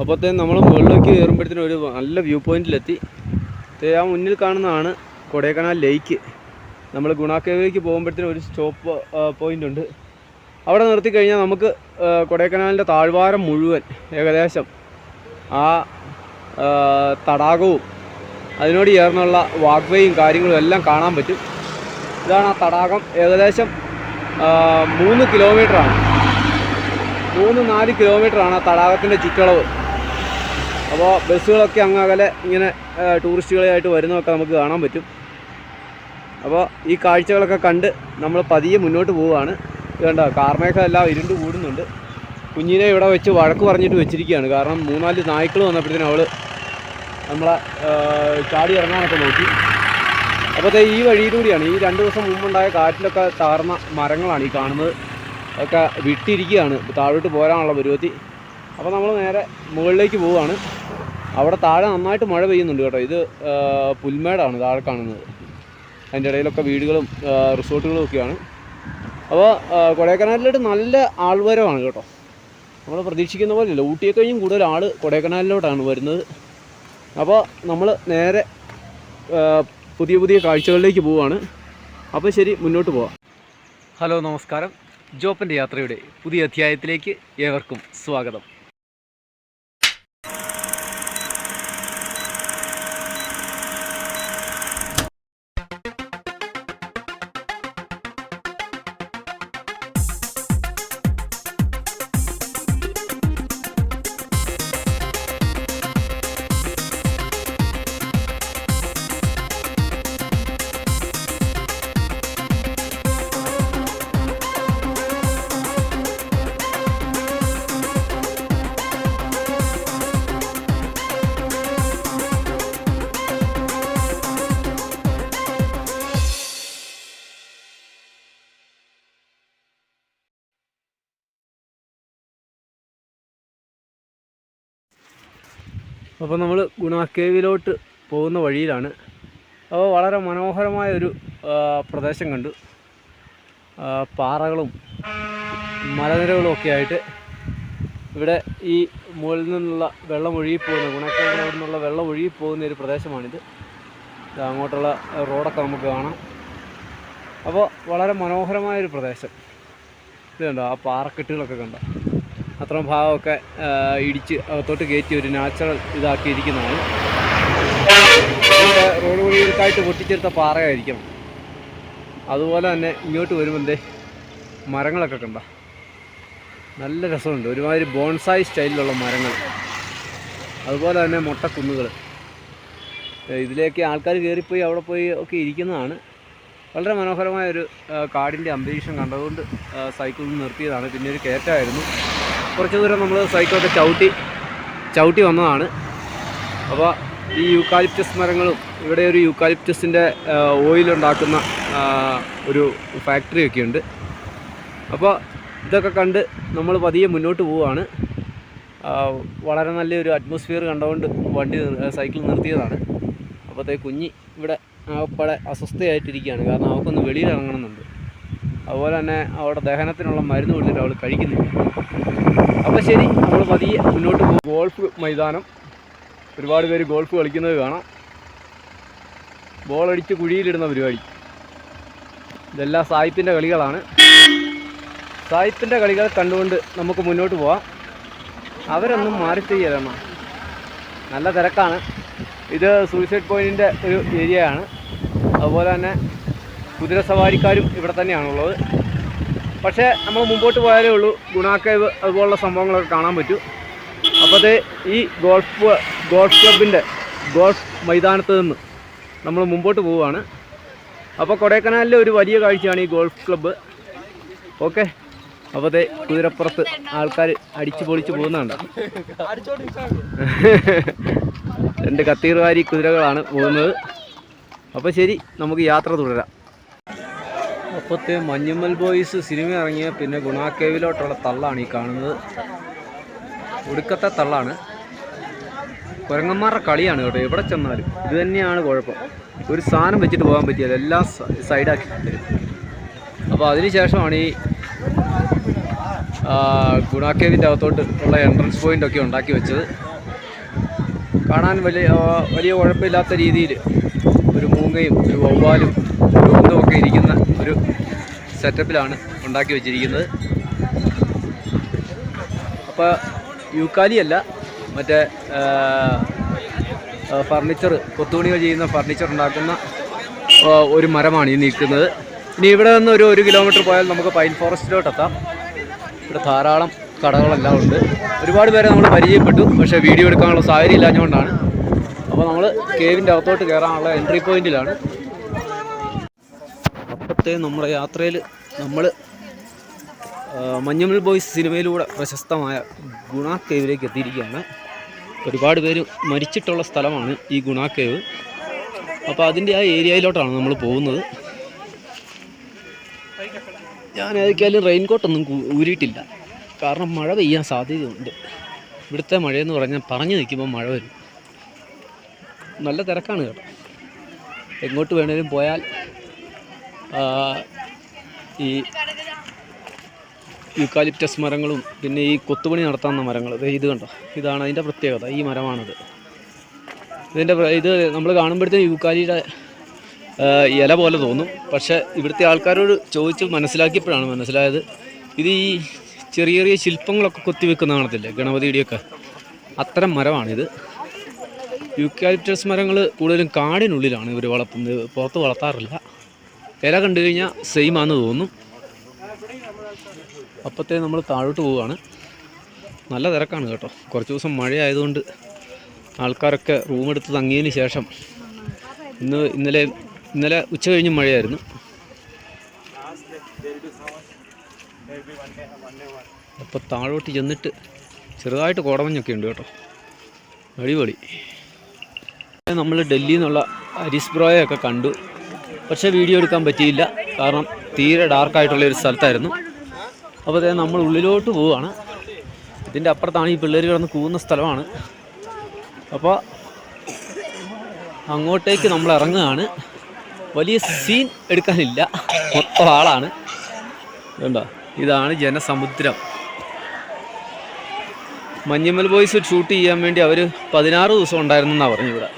അപ്പോഴത്തേനും നമ്മൾ മുകളിലേക്ക് കയറുമ്പോഴത്തേനും ഒരു നല്ല വ്യൂ പോയിന്റിലെത്തി. ആ മുന്നിൽ കാണുന്നതാണ് കൊടൈക്കനാൽ ലേക്ക്. നമ്മൾ ഗുണാക്കേവിലേക്ക് പോകുമ്പോഴത്തേനും ഒരു സ്റ്റോപ്പ് പോയിന്റ് ഉണ്ട് അവിടെ നിർത്തി കഴിഞ്ഞാൽ നമുക്ക് കൊടൈക്കനാലിന്റെ താഴ്വാരം മുഴുവൻ ഏകദേശം ആ തടാകവും അതിനോട് ചേർന്നുള്ള വാക്വേയും കാര്യങ്ങളും എല്ലാം കാണാൻ പറ്റും. ഇതാണ് ആ തടാകം. ഏകദേശം മൂന്ന് കിലോമീറ്ററാണ്. മൂന്ന് നാല് കിലോമീറ്ററാണ് ആ തടാകത്തിന്റെ ചുറ്റളവ്. അപ്പോൾ ബസ്സുകളൊക്കെ അങ്ങ് അകലെ ഇങ്ങനെ ടൂറിസ്റ്റുകളായിട്ട് വരുന്നതൊക്കെ നമുക്ക് കാണാൻ പറ്റും. അപ്പോൾ ഈ കാഴ്ചകളൊക്കെ കണ്ട് നമ്മൾ പതിയെ മുന്നോട്ട് പോവുകയാണ്. വേണ്ട കാർമേഘം എല്ലാം ഇരുണ്ട് കൂടുന്നുണ്ട്. കുഞ്ഞിനെ ഇവിടെ വെച്ച് വഴക്ക് പറഞ്ഞിട്ട് വെച്ചിരിക്കുകയാണ്. കാരണം മൂന്നാൽ നായ്ക്കൾ വന്നപ്പോഴത്തേനും അവൾ നമ്മളെ ചാടി ഇറങ്ങാനൊക്കെ നോക്കി. അപ്പോഴത്തെ ഈ വഴിയിലൂടെയാണ് ഈ രണ്ട് ദിവസം മുമ്പുണ്ടായ കാറ്റിലൊക്കെ താർന്ന മരങ്ങളാണ് ഈ കാണുന്നത്. ഒക്കെ വിട്ടിരിക്കുകയാണ്. താഴോട്ട് പോരാനുള്ള പരുവത്തി. അപ്പോൾ നമ്മൾ നേരെ മുകളിലേക്ക് പോവുകയാണ്. അവിടെ താഴെ നന്നായിട്ട് മഴ പെയ്യുന്നുണ്ട് കേട്ടോ. ഇത് പുൽമേടാണ് താഴെ കാണുന്നത്. അതിന്റെ ഇടയിലൊക്കെ വീടുകളും റിസോർട്ടുകളും ഒക്കെയാണ്. അപ്പോൾ കൊടൈക്കനാലിലോട്ട് നല്ല ആൾവരവാണ് കേട്ടോ. നമ്മൾ പ്രതീക്ഷിക്കുന്ന പോലെയല്ല. ഊട്ടിയെ കഴിഞ്ഞും കൂടുതൽ ആൾ കൊടൈക്കനാലിലോട്ടാണ് വരുന്നത്. അപ്പോൾ നമ്മൾ നേരെ പുതിയ പുതിയ കാഴ്ചകളിലേക്ക് പോവുകയാണ്. അപ്പോൾ ശരി മുന്നോട്ട് പോവാം. ഹലോ നമസ്കാരം. ജോപ്പന്റെ യാത്രയുടെ പുതിയ അധ്യായത്തിലേക്ക് ഏവർക്കും സ്വാഗതം. അപ്പോൾ നമ്മൾ ഗുണാക്കേവിലോട്ട് പോകുന്ന വഴിയിലാണ്. അപ്പോൾ വളരെ മനോഹരമായ ഒരു പ്രദേശം കണ്ടു. പാറകളും മലനിരകളും ഒക്കെ ആയിട്ട് ഇവിടെ ഈ മുകളിൽ നിന്നുള്ള വെള്ളം ഒഴുകി പോകുന്ന ഗുണക്കേവിൽ നിന്നുള്ള വെള്ളം ഒഴുകി പോകുന്ന ഒരു പ്രദേശമാണിത്. അങ്ങോട്ടുള്ള റോഡൊക്കെ നമുക്ക് കാണാം. അപ്പോൾ വളരെ മനോഹരമായൊരു പ്രദേശം. ഇത് കണ്ടോ ആ പാറക്കെട്ടുകളൊക്കെ കണ്ടോ? അത്രയും ഭാഗമൊക്കെ ഇടിച്ച് അകത്തോട്ട് കയറ്റി ഒരു നാച്ചുറൽ ഇതാക്കിയിരിക്കുന്നതാണ്. റോഡ് വഴികൾക്കായിട്ട് പൊട്ടിച്ചെടുത്ത പാറയായിരിക്കണം അതുപോലെ തന്നെ ഇങ്ങോട്ട് വരുമ്പോൾ ദേ മരങ്ങളൊക്കെ കണ്ട. നല്ല രസമുണ്ട്. ഒരുമാതിരി ബോൺസായി സ്റ്റൈലിലുള്ള മരങ്ങൾ. അതുപോലെ തന്നെ മുട്ടക്കുന്നുകൾ. ഇതിലേക്ക് ആൾക്കാർ കയറിപ്പോയി അവിടെ പോയി ഒക്കെ ഇരിക്കുന്നതാണ്. വളരെ മനോഹരമായ ഒരു കാടിന്റെ അന്തരീക്ഷം കണ്ടതുകൊണ്ട് സൈക്കിളിൽ നിർത്തിയതാണ്. പിന്നെ ഒരു കയറ്റമായിരുന്നു. കുറച്ച് ദൂരം നമ്മൾ സൈക്കിളൊക്കെ ചവിട്ടി ചവിട്ടി വന്നതാണ്. അപ്പോൾ ഈ യൂക്കാലിപ്റ്റസ് മരങ്ങളും ഇവിടെ ഒരു യൂക്കാലിപ്റ്റസിന്റെ ഓയിലുണ്ടാക്കുന്ന ഒരു ഫാക്ടറിയൊക്കെ ഉണ്ട്. അപ്പോൾ ഇതൊക്കെ കണ്ട് നമ്മൾ പതിയെ മുന്നോട്ട് പോവുകയാണ്. വളരെ നല്ലൊരു അറ്റ്മോസ്ഫിയർ കണ്ടുകൊണ്ട് വണ്ടി സൈക്കിൾ നിർത്തിയതാണ്. അപ്പോഴത്തേ കുഞ്ഞി ഇവിടെ ആകപ്പാടെ അസ്വസ്ഥയായിട്ടിരിക്കുകയാണ്. കാരണം അവൾക്കൊന്ന് വെളിയിൽ ഇറങ്ങണമെന്നുണ്ട്. അതുപോലെ തന്നെ അവിടെ ദഹനത്തിനുള്ള മരുന്ന് കൊടുത്തിട്ട് അവൾ കഴിക്കുന്നില്ല അപ്പോൾ ശരി നമ്മൾ പതിയെ മുന്നോട്ട് പോകും. ഗോൾഫ് മൈതാനം. ഒരുപാട് പേര് ഗോൾഫ് കളിക്കുന്നത് കാണാം. ബോളടിച്ച് കുഴിയിലിടുന്ന പരിപാടി. ഇതെല്ലാം സായിപ്പിന്റെ കളികളാണ്. സായിപ്പിന്റെ കളികൾ കണ്ടുകൊണ്ട് നമുക്ക് മുന്നോട്ട് പോവാം. അവരൊന്നും മാറി മാറിത്തിരിയതാണ് നല്ല തിരക്കാണ്. ഇത് സൂയിസൈഡ് പോയിന്റിന്റെ ഒരു ഏരിയയാണ്. അതുപോലെ തന്നെ കുതിരസവാരിക്കാരും ഇവിടെ തന്നെയാണുള്ളത്. പക്ഷേ നമ്മൾ മുമ്പോട്ട് പോയാലേ ഉള്ളൂ. ഗുണാക്കേവ് അതുപോലുള്ള സംഭവങ്ങളൊക്കെ കാണാൻ പറ്റും. അപ്പോഴത്തെ ഈ ഗോൾഫ് ഗോൾഫ് ക്ലബിന്റെ ഗോൾഫ് മൈതാനത്ത് നിന്ന് നമ്മൾ മുമ്പോട്ട് പോവുകയാണ്. അപ്പോൾ കൊടൈക്കനാലിലെ ഒരു വലിയ കാഴ്ചയാണ് ഈ ഗോൾഫ് ക്ലബ്ബ്. ഓക്കെ? അപ്പോഴത്തെ കുതിരപ്പുറത്ത് ആൾക്കാർ അടിച്ചു പൊളിച്ച് പോകുന്നുണ്ട്. രണ്ട് കത്തീർവാരി കുതിരകളാണ് പോകുന്നത്. അപ്പോൾ ശരി നമുക്ക് യാത്ര തുടരാം. അപ്പോഴത്തെ മഞ്ഞുമ്മൽ ബോയ്സ് സിനിമ ഇറങ്ങിയ പിന്നെ ഗുണാക്കേവിലോട്ടുള്ള തള്ളാണ് ഈ കാണുന്നത്. ഒടുക്കത്തെ തള്ളാണ്. കുരങ്ങന്മാരുടെ കളിയാണ് കേട്ടോ എവിടെ ചെന്നാലും. ഇത് തന്നെയാണ് കുഴപ്പം. ഒരു സാധനം വെച്ചിട്ട് പോകാൻ പറ്റിയത് എല്ലാം സൈഡാക്കി തരും. അപ്പോൾ അതിനുശേഷമാണ് ഈ ഗുണാക്കേവിന്റെ അകത്തോട്ട് ഉള്ള എൻട്രൻസ് പോയിന്റ് ഒക്കെ ഉണ്ടാക്കി വെച്ചത്. കാണാൻ വലിയ വലിയ കുഴപ്പമില്ലാത്ത രീതിയിൽ ഒരു മൂങ്ങയും ഒരു വവ്വാലും ഒരു ഒന്നും ഒക്കെ ഇരിക്കുന്ന ഒരു സെറ്റപ്പിലാണ് ഉണ്ടാക്കി വെച്ചിരിക്കുന്നത്. അപ്പോൾ യൂക്കാലിയല്ല മറ്റേ ഫർണിച്ചർ കൊത്തുപണികൾ ചെയ്യുന്ന ഫർണിച്ചർ ഉണ്ടാക്കുന്ന ഒരു മരമാണ് ഈ നിൽക്കുന്നത്. ഇനി ഇവിടെ നിന്ന് ഒരു ഒരു കിലോമീറ്റർ പോയാൽ നമുക്ക് പൈൻ ഫോറസ്റ്റിലോട്ട് എത്താം. ഇവിടെ ധാരാളം കടകളെല്ലാം ഉണ്ട്. ഒരുപാട് പേരെ നമ്മൾ പരിചയപ്പെട്ടു പക്ഷേ വീഡിയോ എടുക്കാനുള്ള സാഹചര്യം ഇല്ലാഞ്ഞുകൊണ്ടാണ്. അപ്പോൾ നമ്മൾ കേവിന്റെ അകത്തോട്ട് കയറാനുള്ള എൻട്രി പോയിന്റിലാണ് അപ്പോഴത്തെ നമ്മുടെ യാത്രയിൽ നമ്മൾ മഞ്ഞമിൽ ബോയ്സ് സിനിമയിലൂടെ പ്രശസ്തമായ ഗുണ കേവിലേക്ക് എത്തിയിരിക്കുകയാണ്. ഒരുപാട് പേര് മരിച്ചിട്ടുള്ള സ്ഥലമാണ് ഈ ഗുണ കേവ് അപ്പോൾ അതിന്റെ ആ ഏരിയയിലോട്ടാണ് നമ്മൾ പോകുന്നത്. ഞാൻ ഏതൊക്കെയാലും റെയിൻകോട്ടൊന്നും ഊരിയിട്ടില്ല. കാരണം മഴ പെയ്യാൻ സാധ്യതയുണ്ട്. ഇവിടുത്തെ മഴയെന്ന് പറഞ്ഞാൽ പറഞ്ഞു നിൽക്കുമ്പോൾ മഴ വരും. നല്ല തിരക്കാണ് കേട്ടോ. എങ്ങോട്ട് വേണേലും പോയാൽ ഈ യൂക്കാലിപ്റ്റസ് മരങ്ങളും പിന്നെ ഈ കൊത്തുപണി നടത്താവുന്ന മരങ്ങൾ. ഇത് കണ്ടോ? ഇതാണ് അതിന്റെ പ്രത്യേകത. ഈ മരമാണിത്. ഇതിന്റെ ഇത് നമ്മൾ കാണുമ്പോഴത്തേക്കും യൂക്കാലിയുടെ ഇല പോലെ തോന്നും. പക്ഷേ ഇവിടുത്തെ ആൾക്കാരോട് ചോദിച്ച് മനസ്സിലാക്കിയപ്പോഴാണ് മനസ്സിലായത്. ഇത് ഈ ചെറിയ ചെറിയ ശില്പങ്ങളൊക്കെ കൊത്തിവെക്കുന്ന കാണത്തില്ലേ? ഗണപതിയുടെയൊക്കെ. അത്തരം മരമാണിത്. യൂക്കാലിപ്റ്റസ് മരങ്ങൾ കൂടുതലും കാടിനുള്ളിലാണ് ഇവർ വളർത്തുന്നത്. പുറത്ത് വളർത്താറില്ല. ഇല കണ്ടു കഴിഞ്ഞാൽ സെയിം ആണെന്ന് തോന്നും അപ്പോഴത്തേ നമ്മൾ താഴോട്ട് പോവുകയാണ്. നല്ല തിരക്കാണ് കേട്ടോ. കുറച്ച് ദിവസം മഴയായതുകൊണ്ട് ആൾക്കാരൊക്കെ റൂം എടുത്ത് തങ്ങിയതിന് ശേഷം ഇന്ന് ഇന്നലെ ഇന്നലെ ഉച്ച കഴിഞ്ഞ് മഴയായിരുന്നു. അപ്പോൾ താഴോട്ട് ചെന്നിട്ട് ചെറുതായിട്ട് കോടമഞ്ഞൊക്കെ ഉണ്ട് കേട്ടോ. അടിപൊളി. നമ്മൾ ഡൽഹിയിൽ നിന്നുള്ള അരിസ്ബ്രോയൊക്കെ കണ്ടു. പക്ഷേ വീഡിയോ എടുക്കാൻ പറ്റിയില്ല. കാരണം തീരെ ഡാർക്കായിട്ടുള്ള ഒരു സ്ഥലത്തായിരുന്നു. അപ്പോൾ അതായത് നമ്മൾ ഉള്ളിലോട്ട് പോവുകയാണ്. ഇതിന്റെ അപ്പുറത്താണ് ഈ പിള്ളേർ കിടന്ന് കൂവുന്ന സ്ഥലമാണ്. അപ്പോൾ അങ്ങോട്ടേക്ക് നമ്മൾ ഇറങ്ങുകയാണ്. വലിയ സീൻ എടുക്കാനില്ല. മൊത്തം ആളാണ്. കണ്ടോ? ഇതാണ് ജനസമുദ്രം. മഞ്ഞമ്മൽ ബോയ്സ് ഷൂട്ട് ചെയ്യാൻ വേണ്ടി അവർ പതിനാറ് ദിവസം ഉണ്ടായിരുന്നെന്നാണ് പറഞ്ഞു ഇവിടെ.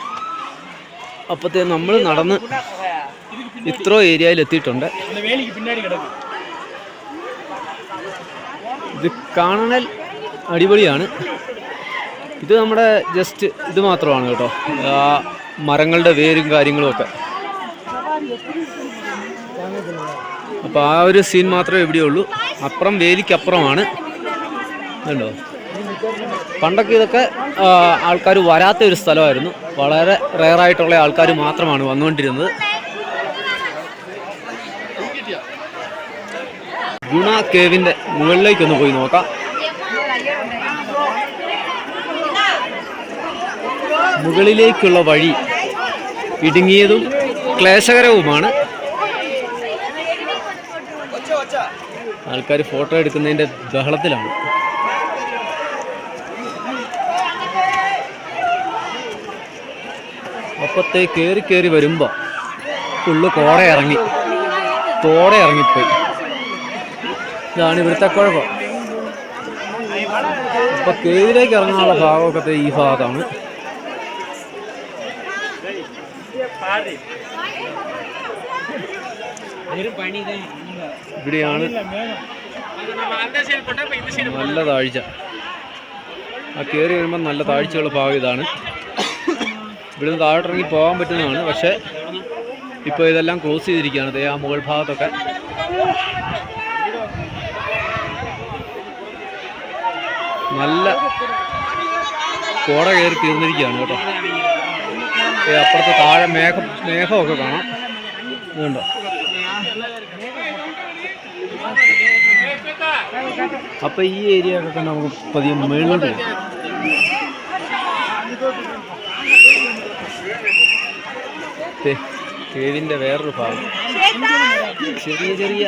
അപ്പോഴത്തേ നമ്മൾ നടന്ന് ഇത്രോ ഏരിയയിൽ എത്തിയിട്ടുണ്ട്. ഇത് കാണണൽ അടിപൊളിയാണ്. ഇത് നമ്മുടെ ജസ്റ്റ് ഇത് മാത്രമാണ് കേട്ടോ. ആ മരങ്ങളുടെ വേരും കാര്യങ്ങളും ഒക്കെ. അപ്പോൾ ആ ഒരു സീൻ മാത്രമേ ഇവിടെ ഉള്ളൂ. അപ്പുറം വേലിക്കപ്പുറമാണ്. കണ്ടോ? പണ്ടൊക്കെ ഇതൊക്കെ ആൾക്കാർ വരാത്ത ഒരു സ്ഥലമായിരുന്നു. വളരെ റെയറായിട്ടുള്ള ആൾക്കാർ മാത്രമാണ് വന്നുകൊണ്ടിരുന്നത്. ഗുണ കേവിന്റെ മുകളിലേക്കൊന്ന് പോയി നോക്കാം. മുകളിലേക്കുള്ള വഴി ഇടുങ്ങിയതും ക്ലേശകരവുമാണ്. ആൾക്കാർ ഫോട്ടോ എടുക്കുന്നതിന്റെ ബഹളത്തിലാണ്. അപ്പത്തെ കയറി കയറി വരുമ്പോൾ ഫുള്ള് കോട ഇറങ്ങി തോടെ ഇറങ്ങിപ്പോയി ഇതാണ് ഇവിടുത്തെ കുഴപ്പം. അപ്പൊ കേവിലേക്ക് ഇറങ്ങാനുള്ള ഭാഗമൊക്കെ ഈ ഭാഗമാണ് ഇവിടെയാണ് നല്ല താഴ്ച. ആ കയറി വരുമ്പോൾ നല്ല താഴ്ചയുള്ള ഭാഗം ഇതാണ്. ഇവിടുന്ന് താഴോട്ടിറങ്ങി പോകാൻ പറ്റുന്നതാണ്. പക്ഷേ ഇപ്പോൾ ഇതെല്ലാം ക്ലോസ് ചെയ്തിരിക്കുകയാണ്. ആ മുകൾ ഭാഗത്തൊക്കെ. നല്ല കോട കയറി തീർന്നിരിക്കുകയാണ് കേട്ടോ. അപ്പുറത്തെ താഴെ മേഘം മേഘമൊക്കെ കാണാം. ഇതുണ്ടോ. അപ്പൊ ഈ ഏരിയ ഒക്കെ കണ്ട് നമുക്ക് പതിയെ മേളുണ്ട് കേവിന്റെ വേറൊരു ഭാഗം. ചെറിയ ചെറിയ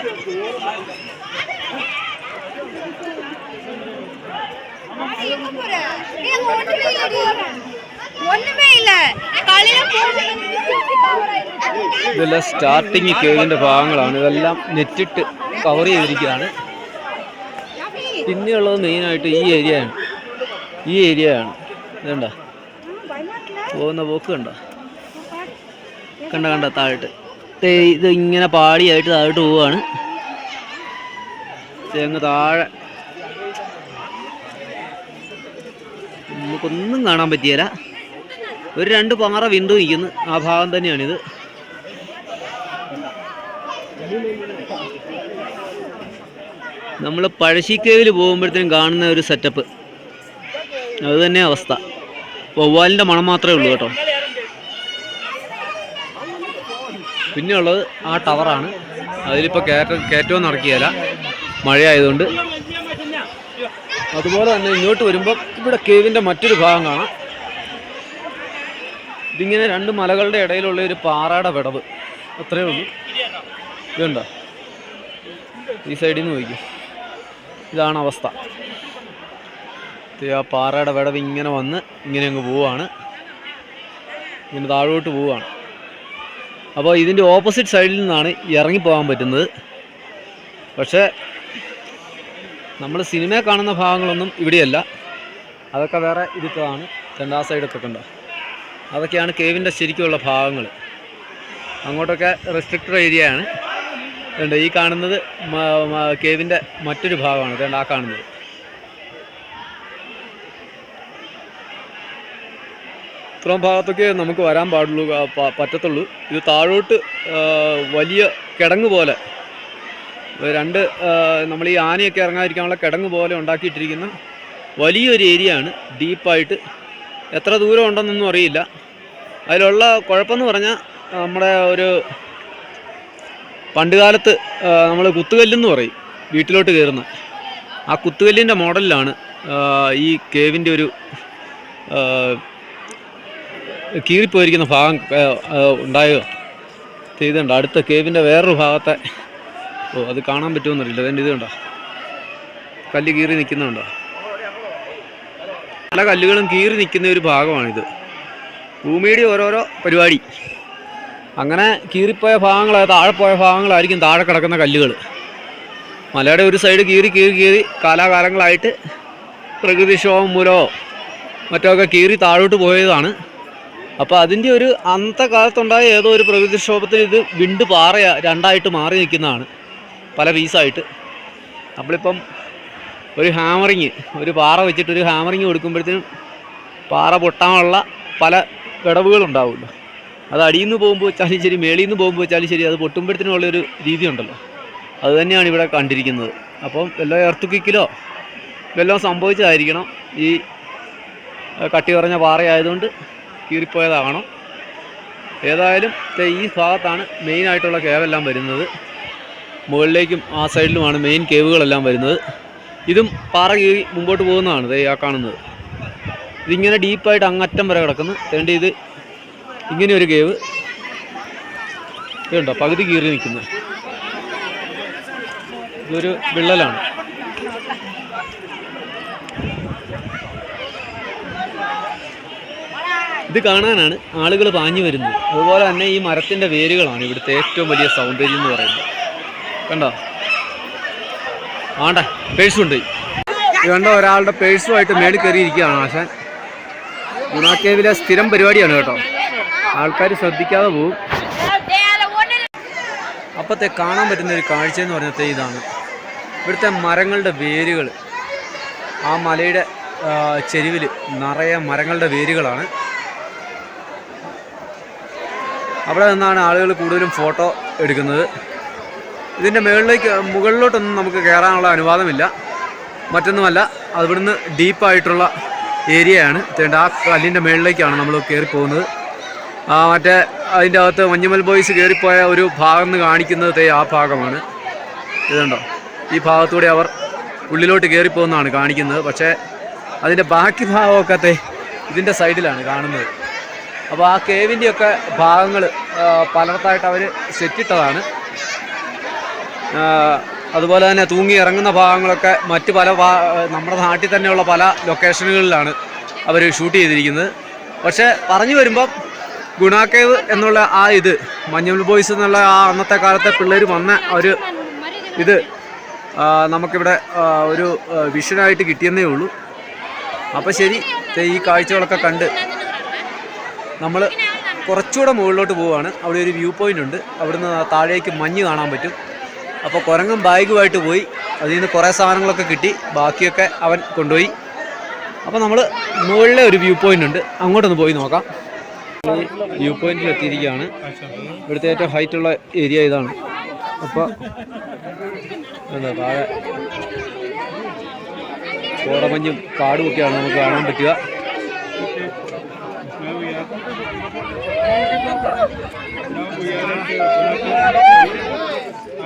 ഇതെല്ലാം സ്റ്റാർട്ടിങ് കേവിന്റെ ഭാഗങ്ങളാണ്. ഇതെല്ലാം നെറ്റിട്ട് കവർ ചെയ്തിരിക്കുകയാണ്. പിന്നെയുള്ളത് മെയിനായിട്ട് ഈ ഏരിയയാണ് ഈ ഏരിയയാണ് ഇതണ്ട? പോകുന്ന പോക്ക് കണ്ട? കണ്ട കണ്ട താഴോട്ട്. ഇത് ഇങ്ങനെ പാടിയായിട്ട് താഴോട്ട് പോവാണ്. ദേ താഴെ നമുക്കൊന്നും കാണാൻ പറ്റിയല്ല. ഒരു രണ്ട് പാറ വിണ്ടു നിൽക്കുന്നു ആ ഭാഗം തന്നെയാണിത്. നമ്മൾ പഴശ്ശിക്കേവിൽ പോകുമ്പോഴത്തേനും കാണുന്ന ഒരു സെറ്റപ്പ് അത് തന്നെ അവസ്ഥ. വവ്വാലിന്റെ മണം മാത്രമേ ഉള്ളൂ കേട്ടോ. പിന്നെ ഉള്ളത് ആ ടവറാണ് അതിലിപ്പോൾ കയറ്റ കയറ്റവും നടക്കുകയില്ല. മഴയായതുകൊണ്ട്. അതുപോലെ തന്നെ ഇങ്ങോട്ട് വരുമ്പോൾ ഇവിടെ കേവിന്റെ മറ്റൊരു ഭാഗം കാണാം. ഇതിങ്ങനെ രണ്ട് മലകളുടെ ഇടയിലുള്ള ഒരു പാറയുടെ വിടവ്. അത്രയേ ഉള്ളൂ. ഇതുണ്ടോ ഈ സൈഡിൽ നിന്ന് നോക്കി ഇതാണ് അവസ്ഥ. ആ പാറയുടെ വിടവ് ഇങ്ങനെ വന്ന് ഇങ്ങനെ അങ്ങ് പോവാണ്. ഇങ്ങനെ താഴോട്ട് പോവാണ്. അപ്പോൾ ഇതിന്റെ ഓപ്പോസിറ്റ് സൈഡിൽ നിന്നാണ് ഇറങ്ങി പോകാൻ പറ്റുന്നത്. പക്ഷേ നമ്മൾ സിനിമ കാണുന്ന ഭാഗങ്ങളൊന്നും ഇവിടെയല്ല. അതൊക്കെ വേറെ ഇതിട്ടതാണ് രണ്ടാം സൈഡൊക്കെ കണ്ടോ? അതൊക്കെയാണ് കേവിന്റെ ശരിക്കുള്ള ഭാഗങ്ങൾ അങ്ങോട്ടൊക്കെ റെസ്ട്രിക്റ്റഡ് ഏരിയ ആണ്. ഉണ്ട് ഈ കാണുന്നത് കേവിന്റെ മറ്റൊരു ഭാഗമാണ്. രണ്ട് ആ കാണുന്നത്. ഇത്രയും ഭാഗത്തൊക്കെ നമുക്ക് വരാൻ പാടുള്ളൂ പറ്റത്തുള്ളൂ. ഇത് താഴോട്ട് വലിയ കിടങ്ങ് പോലെ രണ്ട് നമ്മൾ ഈ ആനയൊക്കെ ഇറങ്ങാതിരിക്കാനുള്ള കിടങ്ങ് പോലെ ഉണ്ടാക്കിയിട്ടിരിക്കുന്ന വലിയൊരു ഏരിയ ആണ് ഡീപ്പായിട്ട് എത്ര ദൂരം ഉണ്ടെന്നൊന്നും അറിയില്ല. അതിലുള്ള കുഴപ്പമെന്ന് പറഞ്ഞാൽ നമ്മുടെ ഒരു പണ്ട് കാലത്ത് നമ്മൾ കുത്തുകല്ലെന്ന് പറയും വീട്ടിലോട്ട് കയറുന്ന ആ കുത്തുകല്ലിന്റെ മോഡലിലാണ് ഈ കേവിന്റെ ഒരു കീറിപ്പോയിരിക്കുന്ന ഭാഗം ഉണ്ടായോ ചെയ്തിട്ടുണ്ട്. അടുത്ത കേവിന്റെ വേറൊരു ഭാഗത്തെ ഓ അത് കാണാൻ പറ്റുമെന്നറിയില്ല അതെന്റെ ഇത് കണ്ടോ? കല്ല് കീറി നിൽക്കുന്നുണ്ടോ? പല കല്ലുകളും കീറി നിൽക്കുന്ന ഒരു ഭാഗമാണിത്. ഭൂമിയുടെ ഓരോരോ പരിപാടി. അങ്ങനെ കീറിപ്പോയ ഭാഗങ്ങൾ താഴെ പോയ ഭാഗങ്ങളായിരിക്കും താഴെ കിടക്കുന്ന കല്ലുകൾ. മലയുടെ ഒരു സൈഡ് കീറി കീറി കീറി കാലാകാലങ്ങളായിട്ട് പ്രകൃതിക്ഷോഭം മൂലമോ മറ്റൊക്കെ കീറി താഴോട്ട് പോയതാണ്. അപ്പോൾ അതിന്റെ ഒരു അന്നത്തെ കാലത്തുണ്ടായ ഏതോ ഒരു പ്രകൃതിക്ഷോഭത്തിൽ ഇത് വിണ്ട് പാറയാണ് രണ്ടായിട്ട് മാറി നിൽക്കുന്നതാണ്. പല പീസായിട്ട്. നമ്മളിപ്പം ഒരു ഹാമറിങ് ഒരു പാറ വെച്ചിട്ട് ഒരു ഹാമറിങ് കൊടുക്കുമ്പോഴത്തേനും പാറ പൊട്ടാനുള്ള പല വിടവുകളുണ്ടാവുമല്ലോ. അത് അടിയിൽ നിന്ന് പോകുമ്പോൾ വെച്ചാലും ശരി മേളിൽ നിന്ന് പോകുമ്പോൾ വെച്ചാലും ശരി അത് പൊട്ടുമ്പോഴത്തേനുള്ളൊരു രീതി ഉണ്ടല്ലോ അത് തന്നെയാണ് ഇവിടെ കണ്ടിരിക്കുന്നത്. അപ്പം വല്ല എർത്തുക്കിക്കിലോ വല്ലതും സംഭവിച്ചതായിരിക്കണം ഈ കട്ടി കുറഞ്ഞ പാറയായതുകൊണ്ട് കീറിപ്പോയതാകണം ഏതായാലും ഈ ഭാഗത്താണ് മെയിനായിട്ടുള്ള കേവെല്ലാം വരുന്നത്. മുകളിലേക്കും ആ സൈഡിലുമാണ് മെയിൻ കേവുകളെല്ലാം വരുന്നത്. ഇതും പാറ കീറി മുമ്പോട്ട് പോകുന്നതാണ് ദേ ആ കാണുന്നത്. ഇതിങ്ങനെ ഡീപ്പായിട്ട് അങ്ങറ്റം വരെ കിടക്കുന്നു. അതുകൊണ്ട് ഇത് ഇങ്ങനെ ഒരു കേവ് ഇതുണ്ടോ? പകുതി കീറി നിൽക്കുന്നു. ഇതൊരു വിള്ളലാണ്. ഇത് കാണാനാണ് ആളുകൾ പാഞ്ഞു വരുന്നത്. അതുപോലെ തന്നെ ഈ മരത്തിന്റെ വേരുകളാണ് ഇവിടുത്തെ ഏറ്റവും വലിയ സൗന്ദര്യം എന്ന് പറയുന്നത്. കണ്ടോ? ആണ്ട പേഴ്സ് ഉണ്ട്. ഇത് കണ്ടോ ഒരാളുടെ പേഴ്സുമായിട്ട് മേളിൽ കയറിയിരിക്കുകയാണ് ആശാൻ. ഗുണാക്കേവിലെ സ്ഥിരം പരിപാടിയാണ് കേട്ടോ. ആൾക്കാർ ശ്രദ്ധിക്കാതെ പോകും അപ്പത്തെ കാണാൻ പറ്റുന്ന ഒരു കാഴ്ച എന്ന് പറഞ്ഞത്തെ ഇതാണ്. ഇവിടുത്തെ മരങ്ങളുടെ വേരുകൾ. ആ മലയുടെ ചെരുവിൽ നിറയെ മരങ്ങളുടെ വേരുകളാണ്. അവിടെ നിന്നാണ് ആളുകൾ കൂടുതലും ഫോട്ടോ എടുക്കുന്നത്. ഇതിന്റെ മുകളിലേക്ക് മുകളിലോട്ടൊന്നും നമുക്ക് കയറാനുള്ള അനുവാദമില്ല. മറ്റൊന്നുമല്ല അവിടുന്ന് ഡീപ്പായിട്ടുള്ള ഏരിയയാണ്. തേണ്ട ആ കല്ലിന്റെ മുകളിലേക്കാണ് നമ്മൾ കയറി പോകുന്നത് ആ മറ്റേ അതിന്റെ അകത്ത് മഞ്ഞുമൽ ബോയ്സ് കയറിപ്പോയ ഒരു ഭാഗം എന്ന് കാണിക്കുന്നത് തേ ആ ഭാഗമാണ്. ഇതുണ്ടോ? ഈ ഭാഗത്തൂടെ അവർ ഉള്ളിലോട്ട് കയറിപ്പോകുന്നതാണ് കാണിക്കുന്നത്. പക്ഷേ അതിന്റെ ബാക്കി ഭാഗമൊക്കെ തേ ഇതിന്റെ സൈഡിലാണ് കാണുന്നത്. അപ്പോൾ ആ കേവിന്റെയൊക്കെ ഭാഗങ്ങൾ പലർത്തായിട്ട് അവർ സെറ്റിട്ടതാണ്. അതുപോലെ തന്നെ തൂങ്ങി ഇറങ്ങുന്ന ഭാഗങ്ങളൊക്കെ മറ്റ് പല നമ്മുടെ നാട്ടിൽ തന്നെയുള്ള പല ലൊക്കേഷനുകളിലാണ് അവർ ഷൂട്ട് ചെയ്തിരിക്കുന്നത്. പക്ഷേ പറഞ്ഞു വരുമ്പം ഗുണാക്കേവ് എന്നുള്ള ആ ഇത് മഞ്ഞൾ ബോയ്സ് എന്നുള്ള ആ അന്നത്തെ കാലത്തെ പിള്ളേർ വന്ന ഒരു ഇത് നമുക്കിവിടെ ഒരു വിഷനായിട്ട് കിട്ടിയെന്നേ ഉള്ളൂ. അപ്പോൾ ശരി ഈ കാഴ്ചകളൊക്കെ കണ്ട് നമ്മൾ കുറച്ചുകൂടെ മുകളിലോട്ട് പോവുകയാണ്. അവിടെ ഒരു വ്യൂ പോയിന്റ് ഉണ്ട്. അവിടുന്ന് താഴേക്ക് മഞ്ഞ് കാണാൻ പറ്റും. അപ്പോൾ കുരങ്ങൻ ബാഗുമായിട്ട് പോയി. അതിൽ നിന്ന് കുറേ സാധനങ്ങളൊക്കെ കിട്ടി. ബാക്കിയൊക്കെ അവൻ കൊണ്ടുപോയി. അപ്പോൾ നമ്മൾ മുകളിലെ ഒരു വ്യൂ പോയിന്റ് ഉണ്ട്. അങ്ങോട്ടൊന്ന് പോയി നോക്കാം. വ്യൂ പോയിന്റിൽ എത്തിയിരിക്കുകയാണ്. ഇവിടുത്തെ ഏറ്റവും ഹൈറ്റ് ഉള്ള ഏരിയ ഇതാണ്. അപ്പോൾ എന്താ താഴെ കോടമഞ്ഞും നമുക്ക് കാണാൻ പറ്റുക.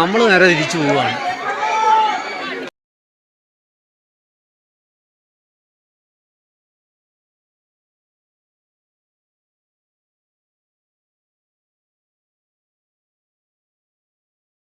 നമ്മൾ നേരെ തിരിച്ചു പോവുകയാണ്.